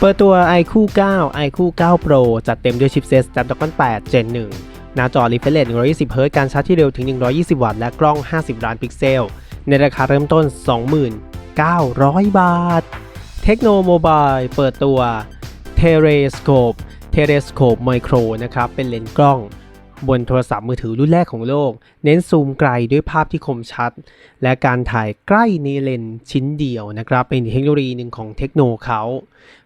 เปิดตัว iQ 9 iQ 9 Pro จัดเต็มด้วยชิปเซต Snapdragon 8 Gen 1 หน้าจอ Refresh Rate 120 Hz การชาร์จที่เร็วถึง 120 วัตต์ และกล้อง 50 ล้านพิกเซล ในราคาเริ่มต้น 29,000 บาท เทคโนโมบายเปิดตัว Telescope Telescope Micro นะครับ เป็นเลนส์กล้อง บนโทรศัพท์มือถือรุ่นแรกของโลก เน้นซูมไกลด้วยภาพที่คมชัด และการถ่ายใกล้ในเลนชิ้นเดียวนะครับ เป็นเทคโนโลยีหนึ่งของเทคโนเขา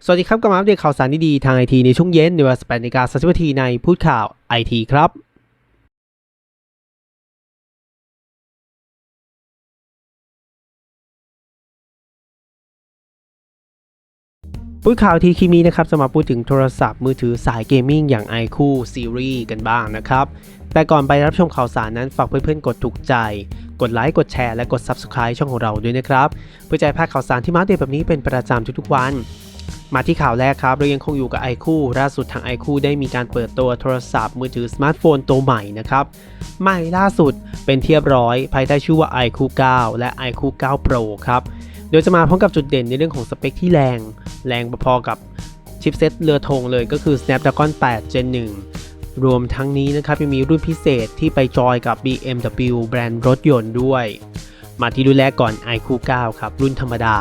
สวัสดีครับกลับมาอัปเดตข่าวสารดีๆทางไอทีในช่วงเย็นในเวลา18นาฬิกา30นาทีในพูดข่าวไอทีครับ พูดข่าวทีคีมีนะครับจะมาพูดถึงโทรศัพท์มือถือสายเกมมิ่งอย่าง iQ Series กันบ้างนะครับ แต่ก่อนไปรับชมข่าวสารนั้นฝากเพื่อนๆกดถูกใจ กดไลค์กดแชร์และกด Subscribe ช่องของเราด้วยนะครับ เพื่อจะให้พลาดข่าวสารที่มาอัปเดตแบบนี้เป็นประจำทุกๆวัน มาที่ข่าวแรกครับ เรายังคงอยู่กับ iQ ล่าสุดทาง iQ ได้มีการเปิดตัวโทรศัพท์มือถือสมาร์ทโฟนตัวใหม่นะครับใหม่ล่าสุดเป็นเทียบร้อย ภายใต้ชื่อว่า iQ 9และ iQ 9 Pro ครับ โดยจะมาพร้อมกับจุดเด่นในเรื่องของสเปคที่แรง แรงพอๆกับชิปเซ็ตเรือธงเลยก็คือ Snapdragon 8 Gen 1 รวมทั้งนี้นะครับยังมีรุ่นพิเศษที่ไปจอยกับ BMW แบรนด์รถยนต์ด้วย มาที่รุ่นแรกก่อน iQ 9ครับ รุ่นธรรมดา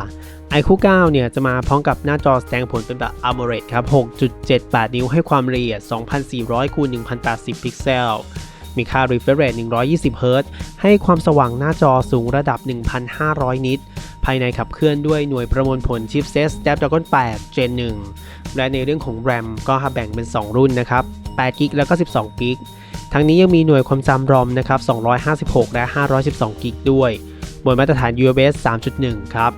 iQ 9เนี่ยจะมาพร้อมกับหน้าจอแสดงผลเป็นแบบ AMOLED ครับ 6.78 นิ้วให้ความละเอียด 2,400คูณ1,080 พิกเซล มีค่า refresh rate 120 Hz ให้ความสว่างหน้าจอสูงระดับ 1,500 นิต ภายในขับเคลื่อนด้วยหน่วยประมวลผลชิปเซต Snapdragon 8 Gen 1 และในเรื่องของ RAM ก็แบ่งเป็น 2 รุ่นนะครับ8 g b แล้วก็ 12 g b ทั้งนี้ยังมีหน่วยความจำ ROM นะครับ 256 และ 512 g b ด้วย บนมาตรฐาน USB 3.1 ครับ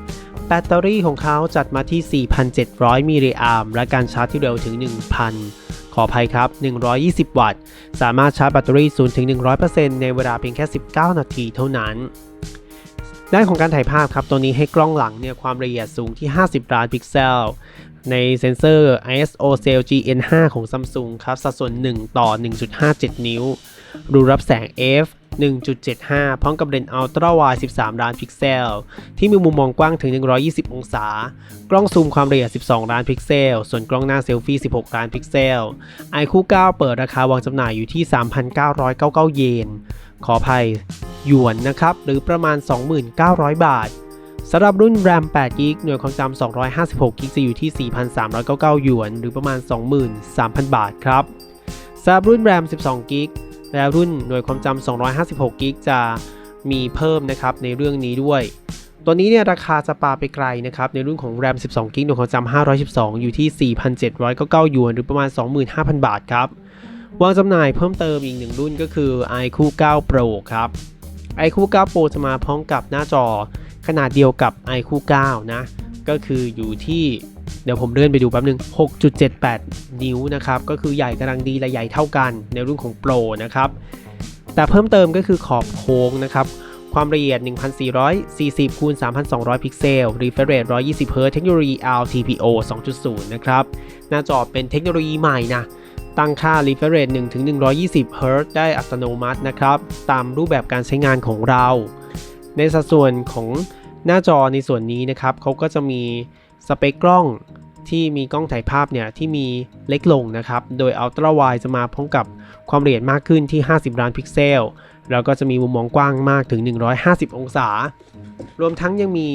แบตเตอรี่ของเขาจัดมาที่ 4,700 มิลลิแอมป์และการชาร์จที่เร็วถึง 1,000 ขออภัยครับ 120 วัตต์ สามารถชาร์จแบตเตอรี่0ถึง100%ในเวลาเพียงแค่ 19 นาทีเท่านั้น ด้านของการถ่ายภาพครับตัวนี้ให้กล้องหลังเนี่ยความละเอียดสูงที่ 50 ล้านพิกเซล ในเซ็นเซอร์ ISO Cell GN5 ของ Samsung ครับ สัดส่วน 1 ต่อ 1.57 นิ้ว รูรับแสง f 1.75 พร้อมกับเลนส์อัลตร้าไวด์13 ล้านพิกเซล ที่มีมุมมองกว้างถึง 120 องศา กล้องซูมความละเอียด 12 ล้านพิกเซล ส่วนกล้องหน้าเซลฟี่ 16 ล้านพิกเซล iQ 9เปิดราคาวางจำหน่ายอยู่ที่ 3,999 เยน ขออภัย หยวนนะครับ หรือประมาณ 2,900 บาทสำหรับรุ่น RAM 8 g b หน่วยความจำ256 g b จะอยู่ที่ 4,399 หยวน หรือประมาณ 23,000 บาทครับสำหรับรุ่น RAM 12 g b และรุ่นหน่วยความจำ256 g b จะมีเพิ่มนะครับในเรื่องนี้ด้วย ตัวนี้เนี่ยราคาจะปาไปไกลนะครับในรุ่นของ RAM 12 g b หน่วยความจำ512 อยู่ที่ 4,799หยวน หรือประมาณ 25,000 บาทครับ วางจำหน่ายเพิ่มเติมอีกหนึ่งรุ่นก็คือ iQ 9 Pro ครับ iQ 9 Pro จะมาพร้อมกับหน้าจอขนาดเดียวกับ iQ 9นะ ก็คืออยู่ที่ เดี๋ยวผมเลื่อนไปดูแป๊บนึง 6.78 นิ้วนะครับ ก็คือใหญ่กำลังดีและใหญ่เท่ากันในรุ่นของ Pro นะครับ แต่เพิ่มเติมก็คือขอบโค้งนะครับความละเอียด 1440คูณ3,200 พิกเซล refresh rate 120 Hz เทคโนโลยี LTPO 2.0 นะครับ หน้าจอเป็นเทคโนโลยีใหม่นะ ตั้งค่า refresh rate 1 ถึง 120 Hz ได้อัตโนมัตินะครับ ตามรูปแบบการใช้งานของเรา ในสัดส่วนของหน้าจอในส่วนนี้นะครับ เขาก็จะมี สเปคกล้องที่มีกล้องถ่ายภาพเนี่ยที่มีเล็กลงนะครับ โดย Ultra Wide จะมาพร้อมกับความละเอียดมากขึ้นที่ 50 ล้านพิกเซล แล้วก็จะมีมุมมองกว้างมากถึง 150 องศา รวมทั้งยังมี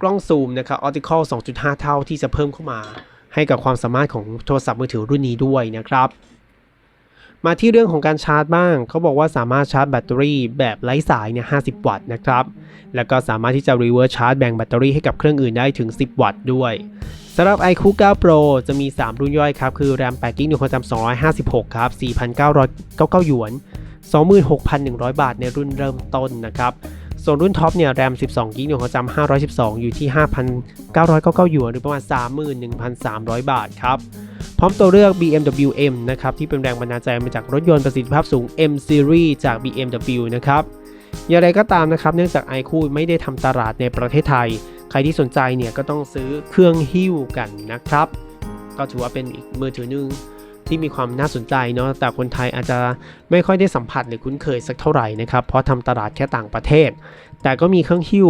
กล้องซูมนะครับ Optical 2.5 เท่าที่จะเพิ่มเข้ามา ให้กับความสามารถของโทรศัพท์มือถือรุ่นนี้ด้วยนะครับ มาที่เรื่องของการชาร์จบ้าง เขาบอกว่าสามารถชาร์จแบตเตอรี่แบบไร้สายเนี่ย50 วัตต์นะครับ แล้วก็สามารถที่จะรีเวิร์สชาร์จแบ่งแบตเตอรี่ให้กับเครื่องอื่นได้ถึง 10 วัตต์ด้วยสำหรับ iQ 9 Pro จะมี 3 รุ่นย่อยครับ คือ RAM 8 g b หน่วยความจำ256ครับ 4,999 หยวน 26,100 บาทในรุ่นเริ่มต้นนะครับ ส่วนรุ่นท็อปเนี่ย RAM 12 g b หน่วยความจำ512 อยู่ที่ 5,999หยวนหรือประมาณ 31,300 บาทครับ พร้อมตัวเลือก BMW M นะครับ ที่เป็นแรงบันดาลใจมาจากรถยนต์ประสิทธิภาพสูง M Series จาก BMW นะครับ อย่างไรก็ตามนะครับ เนื่องจาก iQ ไม่ได้ทำตลาดในประเทศไทย ใครที่สนใจเนี่ยก็ต้องซื้อเครื่องหิ้วกันนะครับ ก็ถือว่าเป็นอีกมือถือหนึง ที่มีความน่าสนใจเนาะแต่คนไทยอาจจะไม่ค่อยได้สัมผัสหรือคุ้นเคยสักเท่าไหร่นะครับเพราะทำตลาดแค่ต่างประเทศ แต่ก็มีเครื่องหิ้ว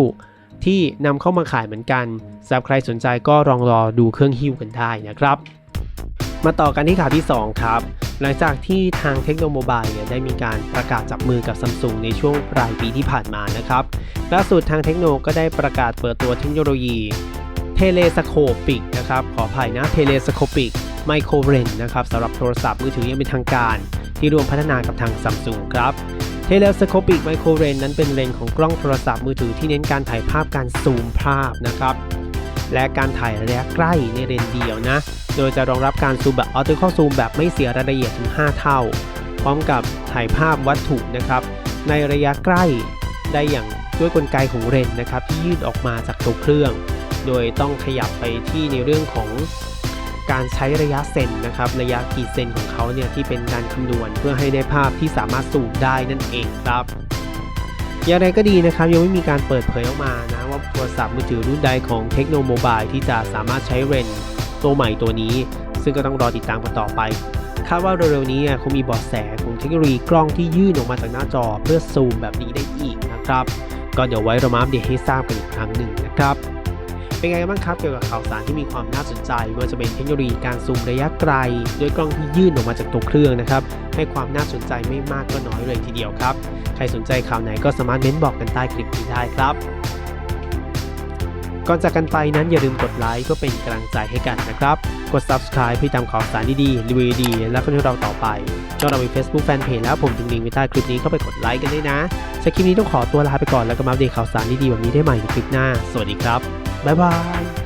ที่นำเข้ามาขายเหมือนกันสำหรับใครสนใจก็ลองรอดูเครื่องฮิ้วกันได้นะครับ มาต่อกันที่ข่าวที่ 2 ครับ หลังจากที่ทางเทคโนโมบายเนี่ยได้มีการประกาศจับมือกับซัมซุงในช่วงปลายปีที่ผ่านมานะครับล่าสุดทางเทคโนก็ได้ประกาศเปิดตัวเทคโนโลยีเทเลสโคปิกนะครับขออภัยนะเทเลสโคปิก ไมโครเรนนะครับสำหรับโทรศัพท์มือถือยังเป็นทางการ ที่รวมพัฒนากับทางซัมซุงครับเทเลสโคปิกไมโครเรนนั้นเป็นเลนส์ของกล้องโทรศัพท์มือถือที่เน้นการถ่ายภาพการซูมภาพนะครับและการถ่ายระยะใกล้ในเลนส์เดียวนะ โดยจะรองรับการซูมแบบออโต้เข้าซูมแบบไม่เสียรายละเอียดถึง 5 เท่า พร้อมกับถ่ายภาพวัตถุนะครับ ในระยะใกล้ได้อย่างด้วยกลไกของเลนส์นะครับที่ยืดออกมาจากตัวเครื่อง โดยต้องขยับไปที่ในเรื่องของ การใช้ระยะเซนนะครับระยะกี่เซนของเขาเนี่ยที่เป็นการคำนวณเพื่อให้ได้ภาพที่สามารถซูมได้นั่นเองครับอย่างไรก็ดีนะครับยังไม่มีการเปิดเผยออกมานะว่าโทรศัพท์มือถือรุ่นใดของเทคโนโมบายที่จะสามารถใช้เรนตัวใหม่ตัวนี้ ซึ่งก็ต้องรอติดตามกันต่อไปคาดว่าเร็วๆนี้คงมีบาะแสของเทคโนโลยีกล้องที่ยื่นออกมาจากหน้าจอเพื่อซูมแบบนี้ได้อีกนะครับ ก็เดี๋ยวไว้เรามาอัปเดตให้ทราบกันอีกครั้งหนึ่งนะครับ เป็นไงกันบ้างครับเกี่ยวกับข่าวสารที่มีความน่าสนใจไม่ว่าจะเป็นเทคโนโลยีการซูมระยะไกล ด้วยกล้องที่ยื่นออกมาจากตัวเครื่องนะครับ ให้ความน่าสนใจไม่มากก็น้อยเลยทีเดียวครับ ใครสนใจข่าวไหนก็สามารถเม้นบอกกันใต้คลิปนี้ได้ครับ ก่อนจากกันไปนั้นอย่าลืมกดไลค์เพื่อเป็นกำลังใจให้กันนะครับ กด subscribe เพื่อตามข่าวสารดีๆรีวิวดี และคอนเทนต์เราต่อไปชอเรามี Facebook Fanpage แล้วผมถึงลิงก์ไว้ใต้คลิปนี้เข้าไปกดไลค์กันได้นะสำหรับคลิปนี้ต้องขอตัวลาไปก่อนแล้วก็มาอัปเดตข่าวสารดีๆแบบนี้ได้ใหม่ในคลิปหน้า สวัสดีครับบ๊ายบาย